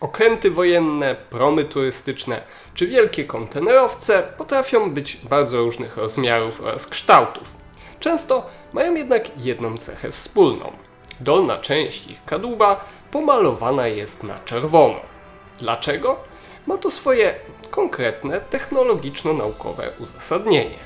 Okręty wojenne, promy turystyczne czy wielkie kontenerowce potrafią być bardzo różnych rozmiarów oraz kształtów. Często mają jednak jedną cechę wspólną. Dolna część ich kadłuba pomalowana jest na czerwono. Dlaczego? Ma to swoje konkretne technologiczno-naukowe uzasadnienie.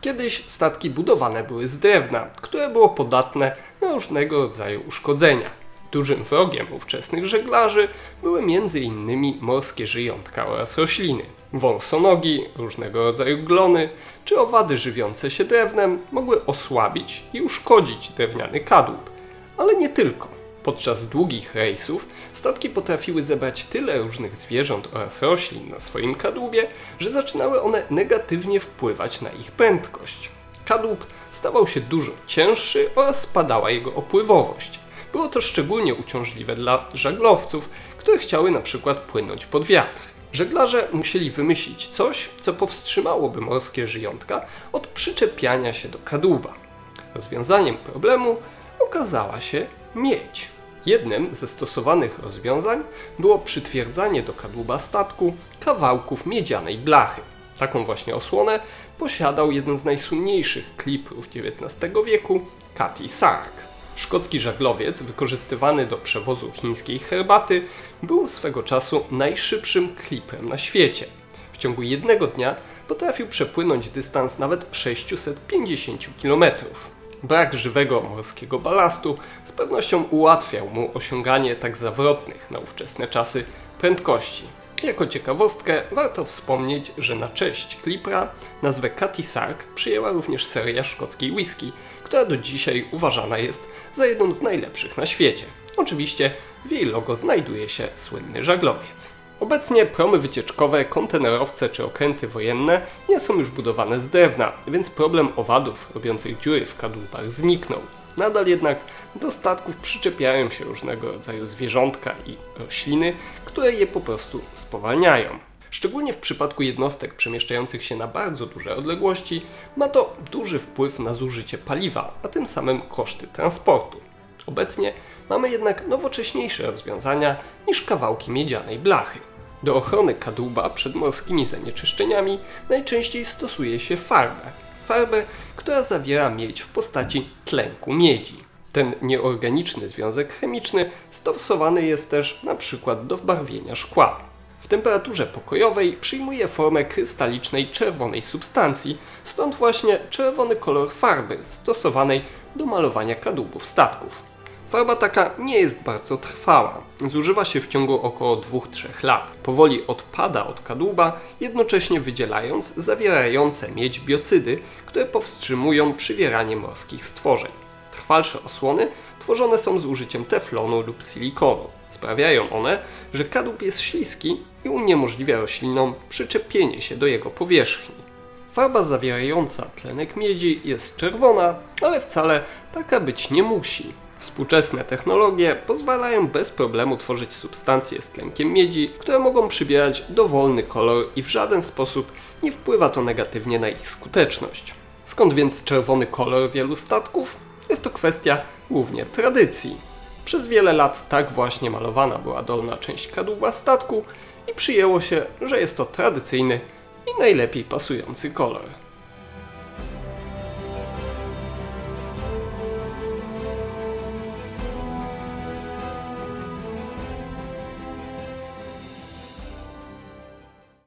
Kiedyś statki budowane były z drewna, które było podatne różnego rodzaju uszkodzenia. Dużym wrogiem ówczesnych żeglarzy były m.in. morskie żyjątka oraz rośliny. Wąsonogi, różnego rodzaju glony czy owady żywiące się drewnem mogły osłabić i uszkodzić drewniany kadłub. Ale nie tylko. Podczas długich rejsów statki potrafiły zebrać tyle różnych zwierząt oraz roślin na swoim kadłubie, że zaczynały one negatywnie wpływać na ich prędkość. Kadłub stawał się dużo cięższy oraz spadała jego opływowość. Było to szczególnie uciążliwe dla żaglowców, które chciały na przykład płynąć pod wiatr. Żeglarze musieli wymyślić coś, co powstrzymałoby morskie żyjątka od przyczepiania się do kadłuba. Rozwiązaniem problemu okazała się miedź. Jednym ze stosowanych rozwiązań było przytwierdzanie do kadłuba statku kawałków miedzianej blachy. Taką właśnie osłonę posiadał jeden z najsłynniejszych kliprów XIX wieku, Cathy Sark. Szkocki żaglowiec, wykorzystywany do przewozu chińskiej herbaty, był swego czasu najszybszym kliprem na świecie. W ciągu jednego dnia potrafił przepłynąć dystans nawet 650 km. Brak żywego morskiego balastu z pewnością ułatwiał mu osiąganie tak zawrotnych na ówczesne czasy prędkości. Jako ciekawostkę warto wspomnieć, że na cześć Clipra nazwę Cathy Sark przyjęła również seria szkockiej whisky, która do dzisiaj uważana jest za jedną z najlepszych na świecie. Oczywiście w jej logo znajduje się słynny żaglowiec. Obecnie promy wycieczkowe, kontenerowce czy okręty wojenne nie są już budowane z drewna, więc problem owadów robiących dziury w kadłubach zniknął. Nadal jednak do statków przyczepiają się różnego rodzaju zwierzątka i rośliny, które je po prostu spowalniają. Szczególnie w przypadku jednostek przemieszczających się na bardzo duże odległości ma to duży wpływ na zużycie paliwa, a tym samym koszty transportu. Obecnie mamy jednak nowocześniejsze rozwiązania niż kawałki miedzianej blachy. Do ochrony kadłuba przed morskimi zanieczyszczeniami najczęściej stosuje się farbę. Farbę, która zawiera miedź w postaci tlenku miedzi. Ten nieorganiczny związek chemiczny stosowany jest też na przykład do barwienia szkła. W temperaturze pokojowej przyjmuje formę krystalicznej czerwonej substancji, stąd właśnie czerwony kolor farby stosowanej do malowania kadłubów statków. Farba taka nie jest bardzo trwała. Zużywa się w ciągu około 2-3 lat. Powoli odpada od kadłuba, jednocześnie wydzielając zawierające miedź biocydy, które powstrzymują przywieranie morskich stworzeń. Trwalsze osłony tworzone są z użyciem teflonu lub silikonu. Sprawiają one, że kadłub jest śliski i uniemożliwia roślinom przyczepienie się do jego powierzchni. Farba zawierająca tlenek miedzi jest czerwona, ale wcale taka być nie musi. Współczesne technologie pozwalają bez problemu tworzyć substancje z tlenkiem miedzi, które mogą przybierać dowolny kolor i w żaden sposób nie wpływa to negatywnie na ich skuteczność. Skąd więc czerwony kolor wielu statków? Jest to kwestia głównie tradycji. Przez wiele lat tak właśnie malowana była dolna część kadłuba statku i przyjęło się, że jest to tradycyjny i najlepiej pasujący kolor.